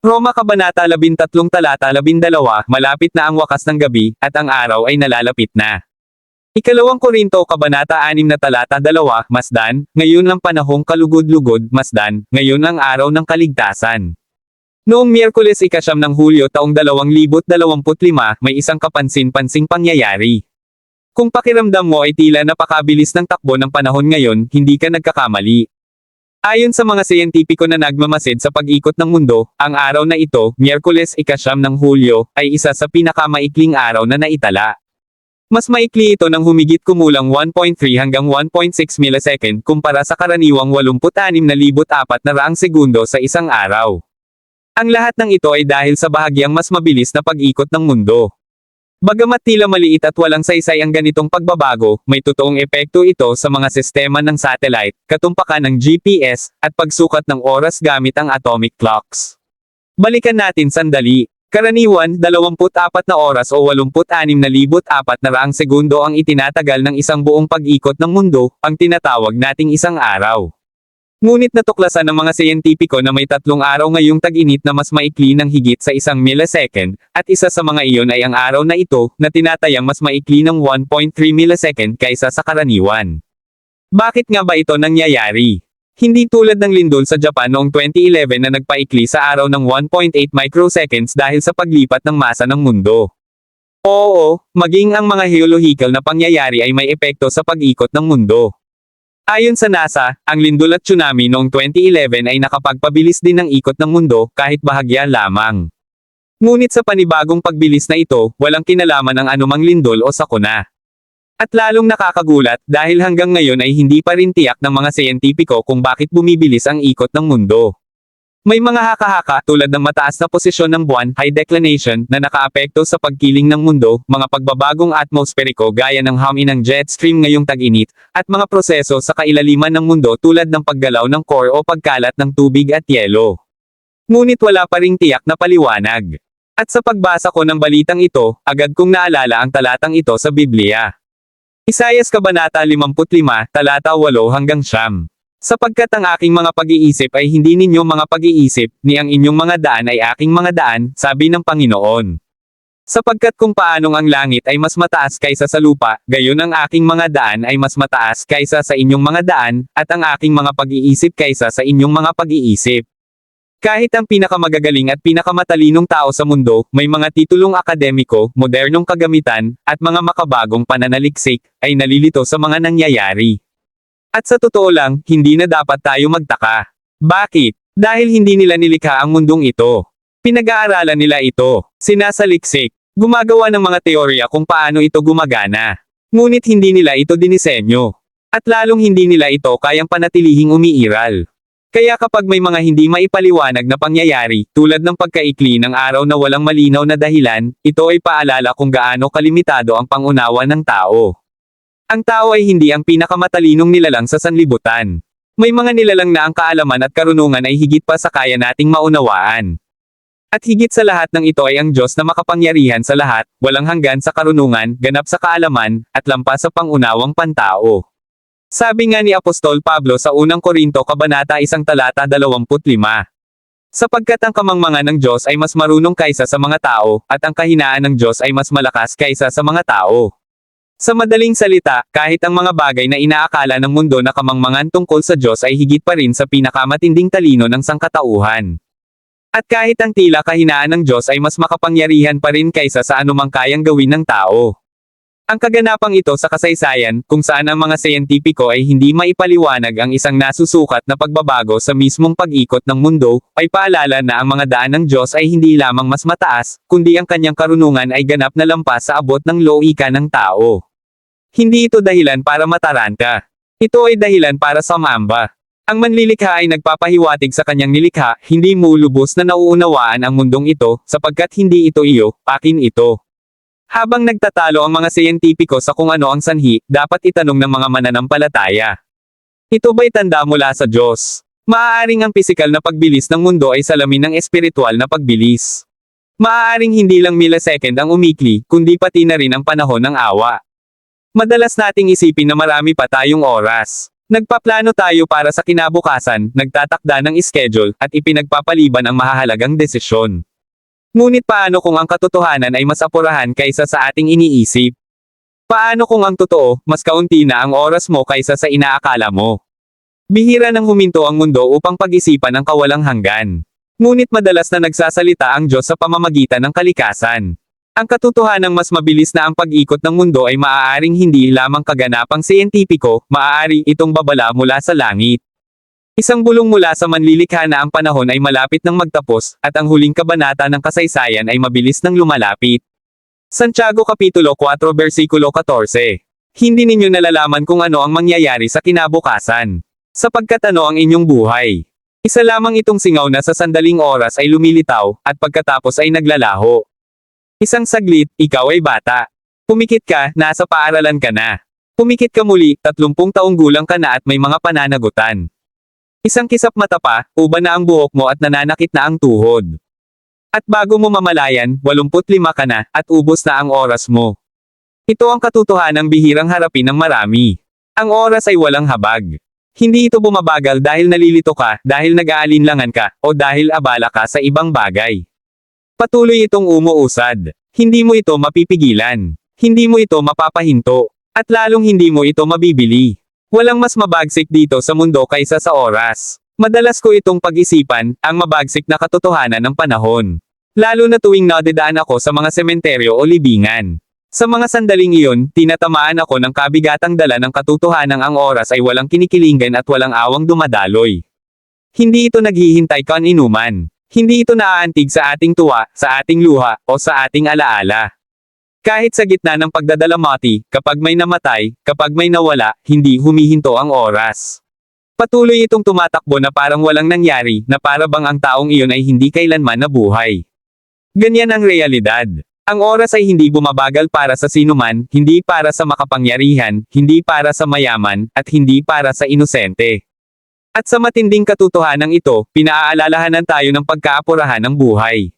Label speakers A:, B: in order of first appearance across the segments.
A: Roma Kabanata 13 Talata 12 Malapit na ang wakas ng gabi, at ang araw ay nalalapit na. Ikalawang Korinto Kabanata 6 na talata 2, Masdan, ngayon ang panahong kalugod-lugod, Masdan, ngayon ang araw ng kaligtasan. Noong Miyerkules ikasyam ng Hulyo taong 2025, may isang kapansin-pansing pangyayari. Kung pakiramdam mo ay tila napakabilis ng takbo ng panahon ngayon, hindi ka nagkakamali. Ayon sa mga siyentipiko na nagmamasid sa pag-ikot ng mundo, ang araw na ito, Miyerkules ikasyam ng Hulyo, ay isa sa pinakamaikling araw na naitala. Mas maikli ito ng humigit kumulang 1.3 hanggang 1.6 millisecond kumpara sa karaniwang 86,400 segundo sa isang araw. Ang lahat ng ito ay dahil sa bahagyang mas mabilis na pag-ikot ng mundo. Bagamat tila maliit at walang saysay ang ganitong pagbabago, may totoong epekto ito sa mga sistema ng satellite, katumpakan ng GPS, at pagsukat ng oras gamit ang atomic clocks. Balikan natin sandali. Karaniwan, 24 na oras o 86,400 segundo ang itinatagal ng isang buong pag-ikot ng mundo, ang tinatawag nating isang araw. Ngunit natuklasan ng mga siyentipiko na may tatlong araw ngayong tag-init na mas maikli ng higit sa isang millisecond, at isa sa mga iyon ay ang araw na ito, na tinatayang mas maikli ng 1.3 millisecond kaysa sa karaniwan. Bakit nga ba ito nangyayari? Hindi tulad ng lindol sa Japan noong 2011 na nagpaikli sa araw ng 1.8 microseconds dahil sa paglipat ng masa ng mundo. Oo, maging ang mga geological na pangyayari ay may epekto sa pag-ikot ng mundo. Ayon sa NASA, ang lindol at tsunami noong 2011 ay nakapagpabilis din ng ikot ng mundo, kahit bahagya lamang. Ngunit sa panibagong pagbilis na ito, walang kinalaman ang anumang lindol o sakuna. At lalong nakakagulat, dahil hanggang ngayon ay hindi pa rin tiyak ng mga siyentipiko kung bakit bumibilis ang ikot ng mundo. May mga haka-haka tulad ng mataas na posisyon ng buwan, high declination, na nakaapekto sa pagkiling ng mundo, mga pagbabagong atmosperiko gaya ng humi ng jet stream ngayong tag-init, at mga proseso sa kailaliman ng mundo tulad ng paggalaw ng core o pagkalat ng tubig at yelo. Ngunit wala pa ring tiyak na paliwanag. At sa pagbasa ko ng balitang ito, agad kong naalala ang talatang ito sa Biblia. Isayas Kabanata 55, talata 8 hanggang siyam. Sapagkat ang aking mga pag-iisip ay hindi ninyo mga pag-iisip, ni ang inyong mga daan ay aking mga daan, sabi ng Panginoon. Sapagkat kung paanong ang langit ay mas mataas kaysa sa lupa, gayon ang aking mga daan ay mas mataas kaysa sa inyong mga daan, at ang aking mga pag-iisip kaysa sa inyong mga pag-iisip. Kahit ang pinakamagagaling at pinakamatalinong tao sa mundo, may mga titulong akademiko, modernong kagamitan, at mga makabagong pananaliksik, ay nalilito sa mga nangyayari. At sa totoo lang, hindi na dapat tayo magtaka. Bakit? Dahil hindi nila nilikha ang mundong ito. Pinag-aaralan nila ito. Sinasaliksik. Gumagawa ng mga teorya kung paano ito gumagana. Ngunit hindi nila ito dinisenyo. At lalong hindi nila ito kayang panatilihing umiiral. Kaya kapag may mga hindi maipaliwanag na pangyayari, tulad ng pagkaikli ng araw na walang malinaw na dahilan, ito ay paalala kung gaano kalimitado ang pangunawa ng tao. Ang tao ay hindi ang pinakamatalinong nilalang sa sanlibutan. May mga nilalang na ang kaalaman at karunungan ay higit pa sa kaya nating maunawaan. At higit sa lahat ng ito ay ang Diyos na makapangyarihan sa lahat, walang hanggan sa karunungan, ganap sa kaalaman, at lampas sa pangunawang pantao. Sabi nga ni Apostol Pablo sa unang Korinto Kabanata isang talata 25. Sapagkat ang kamangmangan ng Diyos ay mas marunong kaysa sa mga tao, at ang kahinaan ng Diyos ay mas malakas kaysa sa mga tao. Sa madaling salita, kahit ang mga bagay na inaakala ng mundo na kamangmangan tungkol sa Diyos ay higit pa rin sa pinakamatinding talino ng sangkatauhan. At kahit ang tila kahinaan ng Diyos ay mas makapangyarihan pa rin kaysa sa anumang kayang gawin ng tao. Ang kaganapang ito sa kasaysayan, kung saan ang mga siyentipiko ay hindi maipaliwanag ang isang nasusukat na pagbabago sa mismong pag-ikot ng mundo, ay paalala na ang mga daan ng Diyos ay hindi lamang mas mataas, kundi ang kanyang karunungan ay ganap na lampas sa abot ng loika ng tao. Hindi ito dahilan para mataranta. Ito ay dahilan para sumamba. Ang manlilikha ay nagpapahiwatig sa kanyang nilikha, hindi mo na nauunawaan ang mundong ito, sapagkat hindi ito iyo, akin ito. Habang nagtatalo ang mga siyentipiko sa kung ano ang sanhi, dapat itanong ng mga mananampalataya. Ito ba'y tanda mula sa Diyos? Maaaring ang pisikal na pagbilis ng mundo ay salamin ng espiritual na pagbilis. Maaaring hindi lang millisecond ang umikli, kundi pati na rin ang panahon ng awa. Madalas nating isipin na marami pa tayong oras. Nagpaplano tayo para sa kinabukasan, nagtatakda ng schedule, at ipinagpapaliban ang mahahalagang desisyon. Ngunit paano kung ang katotohanan ay mas apurahan kaysa sa ating iniisip? Paano kung ang totoo, mas kaunti na ang oras mo kaysa sa inaakala mo? Bihira nang huminto ang mundo upang pag-isipan ang kawalang hanggan. Ngunit madalas na nagsasalita ang Diyos sa pamamagitan ng kalikasan. Ang katotohanang mas mabilis na ang pag-ikot ng mundo ay maaaring hindi lamang kaganapang siyentipiko, maaari itong babala mula sa langit. Isang bulong mula sa manlilikha na ang panahon ay malapit ng magtapos, at ang huling kabanata ng kasaysayan ay mabilis nang lumalapit. Santiago Kapitulo 4 Versikulo 14 Hindi ninyo nalalaman kung ano ang mangyayari sa kinabukasan. Sapagkat ano ang inyong buhay. Isa lamang itong singaw na sa sandaling oras ay lumilitaw, at pagkatapos ay naglalaho. Isang saglit, ikaw ay bata. Pumikit ka, nasa paaralan ka na. Pumikit ka muli, 30 taong gulang ka na at may mga pananagutan. Isang kisap mata pa, uba na ang buhok mo at nananakit na ang tuhod. At bago mo mamalayan, 85 ka na, at ubos na ang oras mo. Ito ang katotohanang bihirang harapin ng marami. Ang oras ay walang habag. Hindi ito bumabagal dahil nalilito ka, dahil nag-aalinlangan ka, o dahil abala ka sa ibang bagay. Patuloy itong umuusad. Hindi mo ito mapipigilan. Hindi mo ito mapapahinto. At lalong hindi mo ito mabibili. Walang mas mabagsik dito sa mundo kaysa sa oras. Madalas ko itong pag-isipan, ang mabagsik na katotohanan ng panahon. Lalo na tuwing nadedaan ako sa mga sementeryo o libingan. Sa mga sandaling iyon, tinatamaan ako ng kabigatang dala ng katotohanang ang oras ay walang kinikilingan at walang awang dumadaloy. Hindi ito naghihintay kan inuman. Hindi ito naaantig sa ating tuwa, sa ating luha, o sa ating alaala. Kahit sa gitna ng pagdadalamati, kapag may namatay, kapag may nawala, hindi humihinto ang oras. Patuloy itong tumatakbo na parang walang nangyari, na para bang ang taong iyon ay hindi kailanman nabuhay. Ganyan ang realidad. Ang oras ay hindi bumabagal para sa sinuman, hindi para sa makapangyarihan, hindi para sa mayaman, at hindi para sa inosente. At sa matinding katotohanan ito, pinaaalalahanan tayo ng pagkaapurahan ng buhay.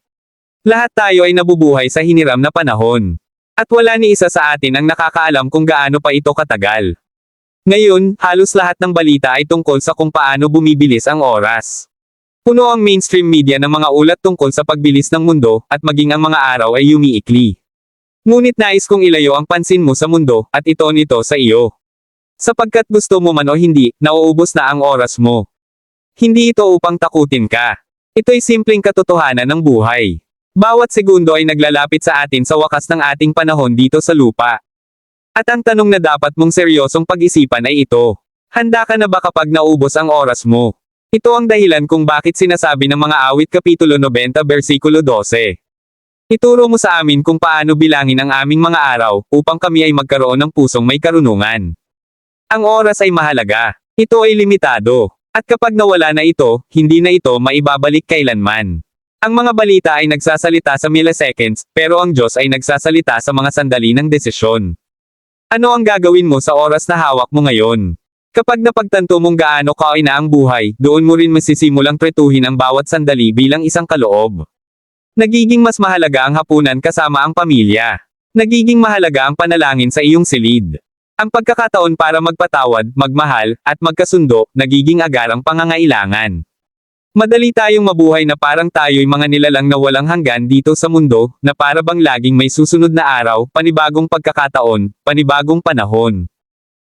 A: Lahat tayo ay nabubuhay sa hiniram na panahon. At wala ni isa sa atin ang nakakaalam kung gaano pa ito katagal. Ngayon, halos lahat ng balita ay tungkol sa kung paano bumibilis ang oras. Puno ang mainstream media ng mga ulat tungkol sa pagbilis ng mundo, at maging ang mga araw ay yumiikli. Ngunit nais kong ilayo ang pansin mo sa mundo, at ito nito sa iyo. Sapagkat gusto mo man o hindi, nauubos na ang oras mo. Hindi ito upang takutin ka. Ito'y simpleng katotohanan ng buhay. Bawat segundo ay naglalapit sa atin sa wakas ng ating panahon dito sa lupa. At ang tanong na dapat mong seryosong pag-isipan ay ito. Handa ka na ba kapag naubos ang oras mo? Ito ang dahilan kung bakit sinasabi ng mga awit Kapitulo 90 versikulo 12. Ituro mo sa amin kung paano bilangin ang aming mga araw, upang kami ay magkaroon ng pusong may karunungan. Ang oras ay mahalaga. Ito ay limitado. At kapag nawala na ito, hindi na ito maibabalik kailanman. Ang mga balita ay nagsasalita sa milliseconds, pero ang Diyos ay nagsasalita sa mga sandali ng desisyon. Ano ang gagawin mo sa oras na hawak mo ngayon? Kapag napagtanto mong gaano kaina ang buhay, doon mo rin masisimulang tretuhin ang bawat sandali bilang isang kaloob. Nagiging mas mahalaga ang hapunan kasama ang pamilya. Nagiging mahalaga ang panalangin sa iyong silid. Ang pagkakataon para magpatawad, magmahal, at magkasundo, nagiging agarang pangangailangan. Madali tayong mabuhay na parang tayo'y mga nilalang na walang hanggan dito sa mundo, na para bang laging may susunod na araw, panibagong pagkakataon, panibagong panahon.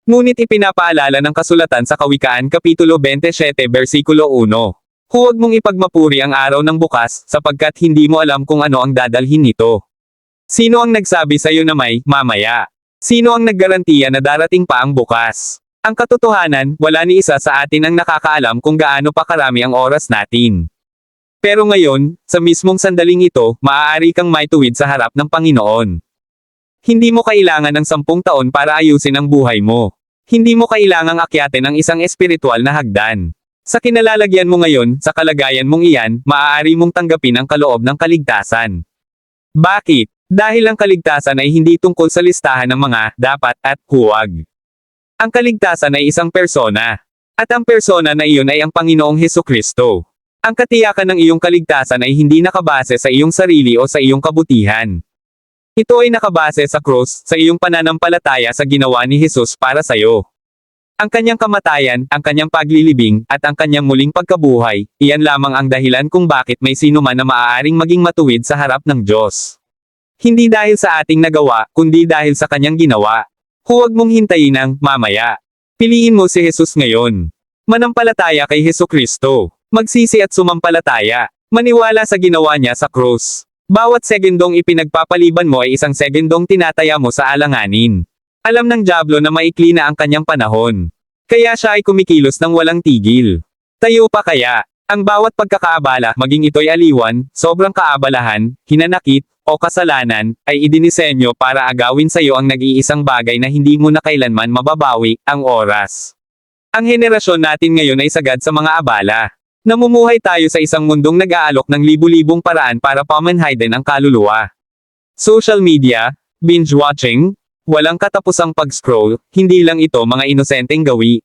A: Ngunit ipinapaalala ng kasulatan sa Kawikaan Kapitulo 27 Versikulo 1. Huwag mong ipagmapuri ang araw ng bukas, sapagkat hindi mo alam kung ano ang dadalhin nito. Sino ang nagsabi sa iyo na may, mamaya? Sino ang naggarantiya na darating pa ang bukas? Ang katotohanan, wala ni isa sa atin ang nakakaalam kung gaano pa karami ang oras natin. Pero ngayon, sa mismong sandaling ito, maaari kang maituwid sa harap ng Panginoon. Hindi mo kailangan ng sampung taon para ayusin ang buhay mo. Hindi mo kailangang akyatin ang isang espiritual na hagdan. Sa kinalalagyan mo ngayon, sa kalagayan mong iyan, maaari mong tanggapin ang kaloob ng kaligtasan. Bakit? Dahil ang kaligtasan ay hindi tungkol sa listahan ng mga dapat at huwag. Ang kaligtasan ay isang persona. At ang persona na iyon ay ang Panginoong Heso Kristo. Ang katiyakan ng iyong kaligtasan ay hindi nakabase sa iyong sarili o sa iyong kabutihan. Ito ay nakabase sa cross, sa iyong pananampalataya sa ginawa ni Jesus para sa iyo. Ang kanyang kamatayan, ang kanyang paglilibing, at ang kanyang muling pagkabuhay, iyan lamang ang dahilan kung bakit may sino man na maaaring maging matuwid sa harap ng Diyos. Hindi dahil sa ating nagawa, kundi dahil sa kanyang ginawa. Huwag mong hintayin ang mamaya. Piliin mo si Jesus ngayon. Manampalataya kay Heso Kristo. Magsisi at sumampalataya. Maniwala sa ginawa niya sa krus. Bawat segundong ipinagpapaliban mo ay isang segundong tinataya mo sa alanganin. Alam ng Diablo na maikli na ang kanyang panahon. Kaya siya ay kumikilos ng walang tigil. Tayo pa kaya, ang bawat pagkakaabala, maging ito'y aliwan, sobrang kaabalahan, hinanakit, o kasalanan, ay idinisenyo para agawin sa iyo ang nag-iisang bagay na hindi mo na kailanman mababawi, ang oras. Ang henerasyon natin ngayon ay sagad sa mga abala. Namumuhay tayo sa isang mundong nag-aalok ng libu-libong paraan para pamanhiden ang kaluluwa. Social media, binge-watching, walang katapusang pag-scroll, hindi lang ito mga inosenteng gawi.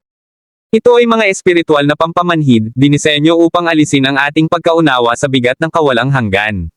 A: Ito ay mga espiritual na pampamanhid, dinisenyo upang alisin ang ating pagkaunawa sa bigat ng kawalang hanggan.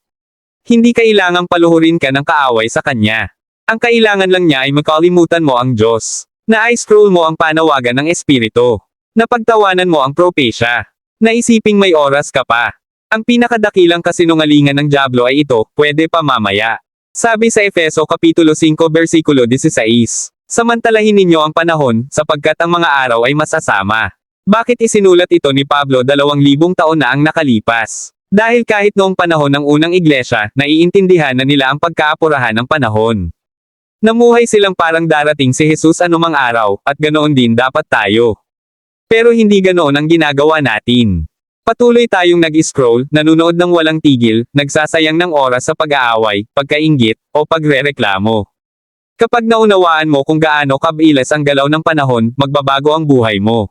A: Hindi kailangang paluhurin ka ng kaaway sa kanya. Ang kailangan lang niya ay makalimutan mo ang Diyos. Na scroll mo ang panawagan ng Espiritu. Napagtawanan mo ang propesya. Naisiping may oras ka pa. Ang pinakadakilang kasinungalingan ng Diablo ay ito, pwede pa mamaya. Sabi sa Efeso Kapitulo 5 versikulo 16. Samantalahin ninyo ang panahon, sapagkat ang mga araw ay masasama. Bakit isinulat ito ni Pablo dalawang libong taon na ang nakalipas? Dahil kahit noong panahon ng unang iglesia, naiintindihan na nila ang pagkaapurahan ng panahon. Namuhay silang parang darating si Jesus anumang araw, at ganoon din dapat tayo. Pero hindi ganoon ang ginagawa natin. Patuloy tayong nag-scroll, nanunood ng walang tigil, nagsasayang ng oras sa pag-aaway, pagkainggit, o pagrereklamo. Kapag naunawaan mo kung gaano kabilas ang galaw ng panahon, magbabago ang buhay mo.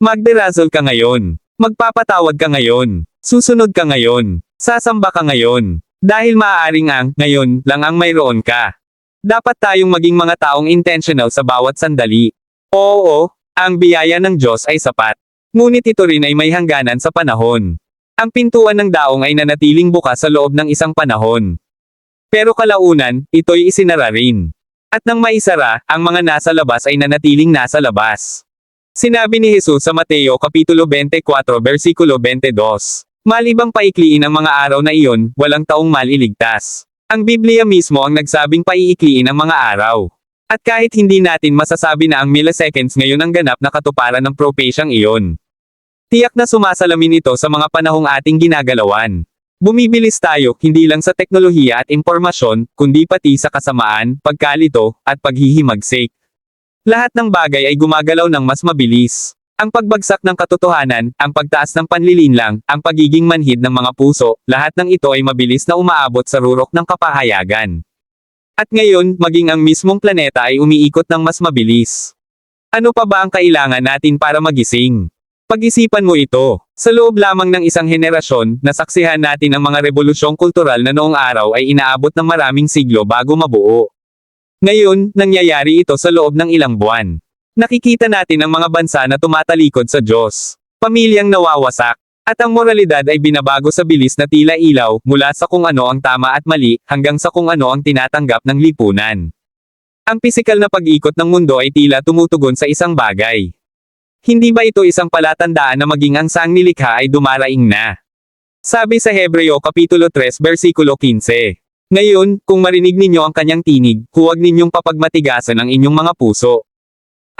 A: Magderazol ka ngayon. Magpapatawad ka ngayon. Susunod ka ngayon. Sasamba ka ngayon. Dahil maaaring ang, ngayon, lang ang mayroon ka. Dapat tayong maging mga taong intentional sa bawat sandali. Oo, ang biyaya ng Diyos ay sapat. Ngunit ito rin ay may hangganan sa panahon. Ang pintuan ng daong ay nanatiling bukas sa loob ng isang panahon. Pero kalaunan, ito'y isinara rin. At nang maisara, ang mga nasa labas ay nanatiling nasa labas. Sinabi ni Jesus sa Mateo Kapitulo 24 versikulo 22. Malibang paikliin ang mga araw na iyon, walang taong maliligtas. Ang Biblia mismo ang nagsabing paiikliin ang mga araw. At kahit hindi natin masasabi na ang milliseconds ngayon ang ganap na katuparan ng propesyang iyon. Tiyak na sumasalamin ito sa mga panahong ating ginagalawan. Bumibilis tayo, hindi lang sa teknolohiya at impormasyon, kundi pati sa kasamaan, pagkalito, at paghihimagsik. Lahat ng bagay ay gumagalaw ng mas mabilis. Ang pagbagsak ng katotohanan, ang pagtaas ng panlilinlang, ang pagiging manhid ng mga puso, lahat ng ito ay mabilis na umaabot sa rurok ng kapahayagan. At ngayon, maging ang mismong planeta ay umiikot ng mas mabilis. Ano pa ba ang kailangan natin para magising? Pag-isipan mo ito. Sa loob lamang ng isang henerasyon, nasaksihan natin ang mga revolusyong kultural na noong araw ay inaabot ng maraming siglo bago mabuo. Ngayon, nangyayari ito sa loob ng ilang buwan. Nakikita natin ang mga bansa na tumatalikod sa Diyos. Pamilyang nawawasak. At ang moralidad ay binabago sa bilis na tila ilaw, mula sa kung ano ang tama at mali, hanggang sa kung ano ang tinatanggap ng lipunan. Ang pisikal na pag-ikot ng mundo ay tila tumutugon sa isang bagay. Hindi ba ito isang palatandaan na maging ang sang nilikha ay dumaraing na? Sabi sa Hebreo Kapitulo 3 versikulo 15. Ngayon, kung marinig ninyo ang kanyang tinig, huwag ninyong papagmatigasan ang inyong mga puso.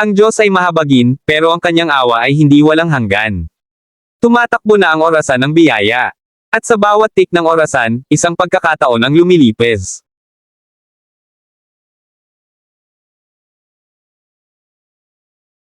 A: Ang Diyos ay mahabagin, pero ang kanyang awa ay hindi walang hanggan. Tumatakbo na ang orasan ng biyaya. At sa bawat tik ng orasan, isang pagkakataon ang lumilipez.